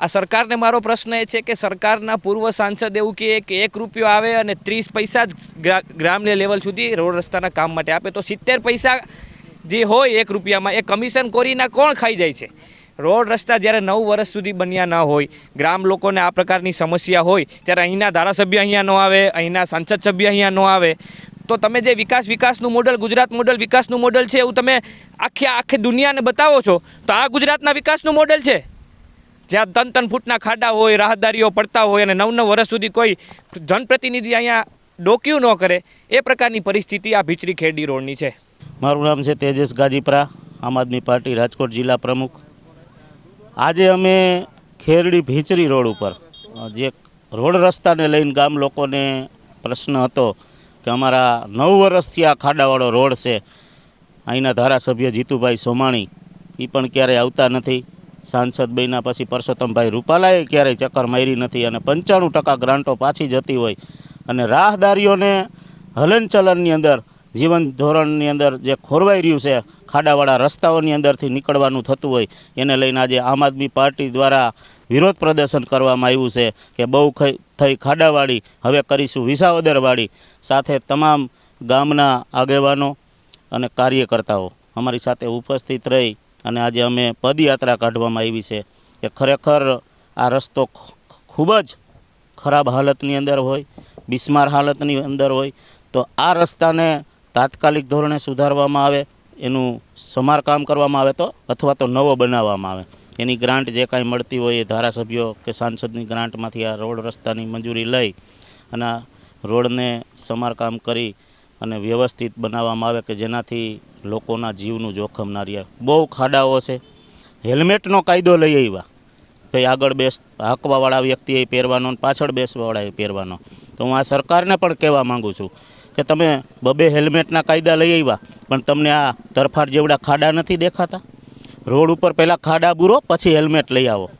આ સરકારને મારો પ્રશ્ન એ છે કે સરકારના પૂર્વ સાંસદ એવું કહે કે એક રૂપિયો આવે અને ત્રીસ પૈસા જ ગ્રા- ગ્રામ્ય લેવલ સુધી રોડ રસ્તાના કામ માટે આપે, તો સિત્તેર પૈસા જે હોય એક રૂપિયામાં એ કમિશન કોરીના કોણ ખાઈ જાય છે? રોડ રસ્તા જ્યારે નવ વર્ષ સુધી બન્યા ન હોય, ગ્રામ લોકોને આ પ્રકારની સમસ્યા હોય, ત્યારે અહીંના ધારાસભ્ય અહીંયા ન આવે, અહીંના સાંસદ સભ્ય અહીંયા ન આવે, તો તમે જે વિકાસ વિકાસનું મોડલ, ગુજરાત મોડલ વિકાસનું મોડલ છે એવું તમે આખી આખી દુનિયાને બતાવો છો, તો આ ગુજરાતના વિકાસનું મોડલ છે? જ્યાં તન તન ફૂટના ખાડા હોય, રાહદારીઓ પડતા હોય અને નવ નવ વર્ષ સુધી કોઈ જનપ્રતિનિધિ અહીંયા ડોક્યું ન કરે, એ પ્રકારની પરિસ્થિતિ આ ભીચરી ખેડી રોડની છે. મારું નામ છે તેજસ ગાજીપરા, આમ આદમી પાર્ટી રાજકોટ જિલ્લા પ્રમુખ. આજે અમે ખેરડી ભીચરી રોડ ઉપર, જે રોડ રસ્તાને લઈને ગામ લોકોને પ્રશ્ન હતો કે અમારા નવ વર્ષથી આ ખાડાવાળો રોડ છે. અહીંના ધારાસભ્ય જીતુભાઈ સોમાણી એ પણ ક્યારેય આવતા નથી. સાંસદ બન્યા પછી પરસોત્તમભાઈ રૂપાલાએ ક્યારેય ચક્કર મારી નથી અને પંચાણું ટકા ગ્રાન્ટો પાછી જતી હોય. અને રાહદારીઓને હલનચલનની અંદર, જીવન ધોરણની અંદર જે ખોરવાઈ રહ્યું છે, ખાડાવાળા રસ્તાઓની અંદરથી નીકળવાનું થતું હોય, એને લઈને આજે આમ આદમી પાર્ટી દ્વારા વિરોધ પ્રદર્શન કરવામાં આવ્યું છે કે બહુ થઈ ખાડાવાળી, હવે કરીશું વિસાવદરવાળી, સાથે તમામ ગામના આગેવાનો અને કાર્યકર્તાઓ અમારી સાથે ઉપસ્થિત રહી અને આજે અમે પદયાત્રા કાઢવામાં આવી છે કે ખરેખર આ રસ્તો ખૂબ જ ખરાબ હાલતની અંદર હોય, બિસ્માર હાલતની અંદર હોય, તો આ રસ્તાને તાત્કાલિક ધોરણે સુધારવામાં આવે, એનું સમારકામ કરવામાં આવે તો, અથવા તો નવો બનાવવામાં આવે. એની ગ્રાન્ટ જે કાંઈ મળતી હોય એ ધારાસભ્યો કે સાંસદની ગ્રાન્ટમાંથી આ રોડ રસ્તાની મંજૂરી લઈ અને રોડને સમારકામ કરી અને વ્યવસ્થિત બનાવવામાં આવે કે જેનાથી લોકોના જીવનું જોખમ ના રહે. બહુ ખાડાઓ છે. હેલ્મેટનો કાયદો લઈ આવ્યા. ભાઈ આગળ બેસ, હાંકવાવાળા વ્યક્તિએ પહેરવાનો અને પાછળ બેસવાવાળાએ પહેરવાનો. તો હું આ સરકારને પણ કહેવા માગું છું કે તમે બબે હેલ્મેટના કાયદા લઈ આવ્યા, પણ તમને આ તરફાટ જેવડા ખાડા નથી દેખાતા? રોડ ઉપર પહેલાં ખાડા બૂરો, પછી હેલ્મેટ લઈ આવો.